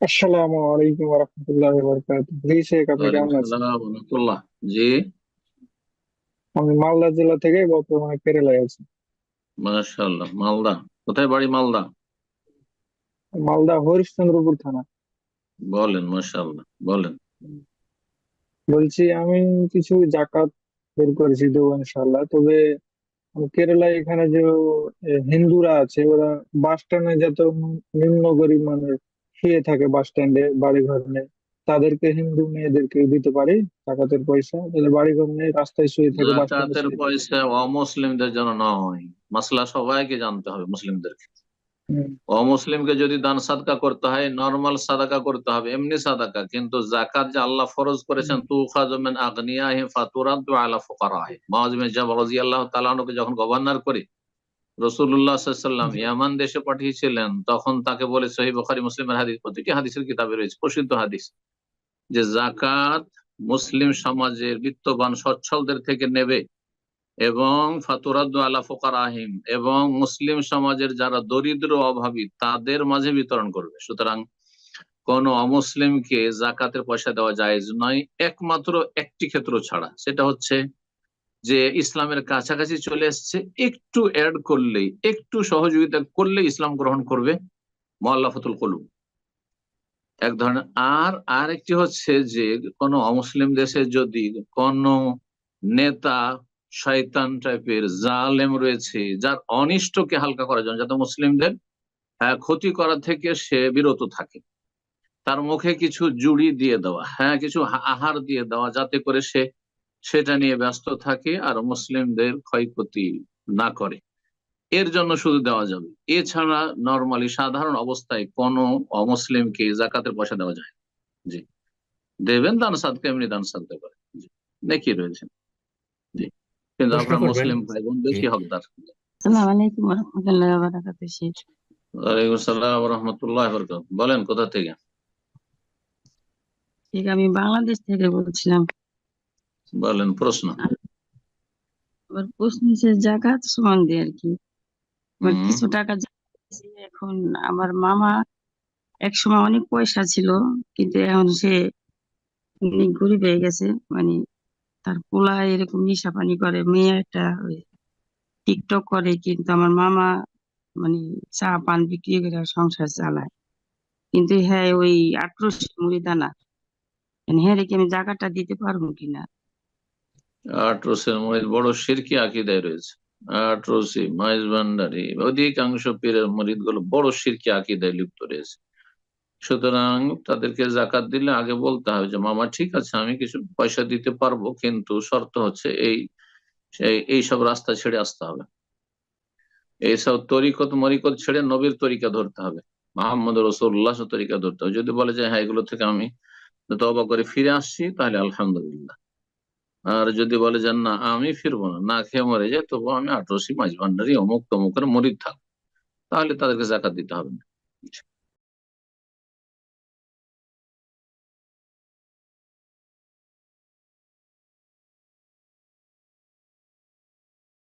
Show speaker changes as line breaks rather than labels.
আসসালামু আলাইকুম ওয়া রাহমাতুল্লাহি ওয়া বারাকাতুহু জি শেখ আপনি কেমন আছেন?
রহমতুল্লাহ জি?
আমি মালদা জেলা থেকে বর্তমানে কেরালায় আছি।
মাশাআল্লাহ মালদা। কোথায় বাড়ি মালদা?
মালদা হরিশ্চন্দ্রপুর থানা।
বলেন মাশাআল্লাহ বলেন।
বলছি আমি কিছু জাকাত বের করেছি দেবো ইনশাআল্লাহ। তবে কেরালায় এখানে যে হিন্দুরা আছে ওরা বাস স্ট্যান্ডে যত নিম্ন গরিব মানুষ শুয়ে থাকে বাস স্ট্যান্ডে বাড়ি ঘর নেই তাদেরকে হিন্দু মেয়েদেরকে দিতে পারি জাকাতের পয়সা। যাদের বাড়ি ঘর নেই রাস্তায় শুয়ে থাকে
জাকাতের
শুয়ে থাকে
পয়সা অমুসলিমদের জন্য নয়। মাসলা সবাইকে জানতে হবে মুসলিমদেরকে। অমুসলিমকে যদি দান সাদকা করতে হয় নর্মাল সাদাকা করতে হবে এমনি সাদাকা। কিন্তু জাকাত যে আল্লাহ ফরজ করেছেন তু খাজমেন আগনিয়াহিম ফাতুরাদ্দু আলা ফুকারাহি। মুআয বিন জাবাল রাদিয়াল্লাহু তাআলা আনহুকে যখন গভর্নর করে রসুল্লাহ সাল্লাম
জি।
ইয়ামান দেশে পাঠিয়েছিলেন তখন তাকে বলে সহি বুখারী মুসলিমের হাদিস প্রতিটি হাদিসের কিতাবে রয়েছে প্রসিদ্ধ হাদিস যে জাকাত মুসলিম সমাজের বিত্তবান সচ্ছলদের থেকে নেবে এবং ফাতুরাদ্দু আলা ফোকার আহিম এবং মুসলিম সমাজের যারা দরিদ্র অভাবী তাদের মাঝে বিতরণ করবে। সুতরাং কোন অমুসলিমকে জাকাতের পয়সা দেওয়া যায় নয় একমাত্র একটি ক্ষেত্র ছাড়া সেটা হচ্ছে যে ইসলামের কাছাকাছি চলে এসছে একটু অ্যাড করলেই একটু সহযোগিতা করলেই ইসলাম গ্রহণ করবে মোয়াল্লাফতুল কলুম এক ধরনের আর আর একটি হচ্ছে যে কোন অমুসলিম দেশে যদি কোন নেতা শয়তান টাইপের জালেম রয়েছে যার অনিষ্টকে হালকা করার জন্য যাতে মুসলিমদের আহ, ক্ষতি করা থেকে সে বিরত থাকে তার মুখে কিছু জুড়ি দিয়ে দেওয়া হ্যাঁ কিছু আহার দিয়ে দেওয়া যাতে করে সে সেটা নিয়ে ব্যস্ত থাকে আর মুসলিমদের ক্ষয়ক্ষতি না করে। এর জন্য শুধু দেওয়া যাবে। এছাড়া নর্মালি সাধারণ অবস্থায় কোনো অমুসলিমকে জাকাতের পয়সা দেওয়া যায় না। জি। দেবেন দান সাদকা এমনি দান সাদকা জি। নেকি রয়েছে জি। কিন্তু আপনার মুসলিম ভাই বোন
জি
বেশি হকদার
আসসালামু আলাইকুম রহমতুল্লাহ বারাকাতু শেখ।
ওয়ালাইকুম আসসালাম রহমতুল্লাহ বরকাত বলেন কোথা থেকে?
ঠিক আমি বাংলাদেশ থেকে বলছিলাম।
বলেন প্রশ্ন
প্রশ্ন হচ্ছে জাকাত সম্বন্ধে আর কি কিছু টাকা এখন আমার মামা এক সময় অনেক পয়সা ছিল কিন্তু এখন সে অনেক গরিব হয়ে গেছে মানে তার পোলা এরকম নেশা পানি করে মেয়ে একটা টিকটক করে কিন্তু আমার মামা মানে চা পান বিক্রি করে সংসার চালায়। কিন্তু হ্যাঁ ওই আঠারোশো মুড়ি দানা হ্যাঁ রেখে আমি জাকাতটা দিতে পারব কিনা?
আটরসের মরিদ বড় শিরকি আকিদায় রয়েছে। আটরসি, মাইজ ভান্ডারি, অধিকাংশ পীরের মরিদগুলো বড় শিরকি আকিদায় লিপ্ত রয়েছে। সুতরাং তাদেরকে জাকাত দিলে আগে বলতে হবে যে, মামা, ঠিক আছে, আমি কিছু পয়সা দিতে পারব, কিন্তু শর্ত হচ্ছে এই, এই- এইসব রাস্তা ছেড়ে আসতে হবে। এইসব তরিকত মরিকত ছেড়ে নবীর তরিকা ধরতে হবে। মোহাম্মদ রসুল্লাহ তরিকা ধরতে হবে। যদি বলে যে হ্যাঁ এগুলো থেকে আমি তবা করে ফিরে আসছি, তাহলে আলহামদুলিল্লাহ। আর যদি বলে যে, না, আমি ফিরবো না না খেয়ে মরে যায় তবু আমি আঠারোশি মাছ ভান্ডারি অমুক তমুকের মরিদ থাকব। তাহলে তাদেরকে জাকাত দিতে হবে না।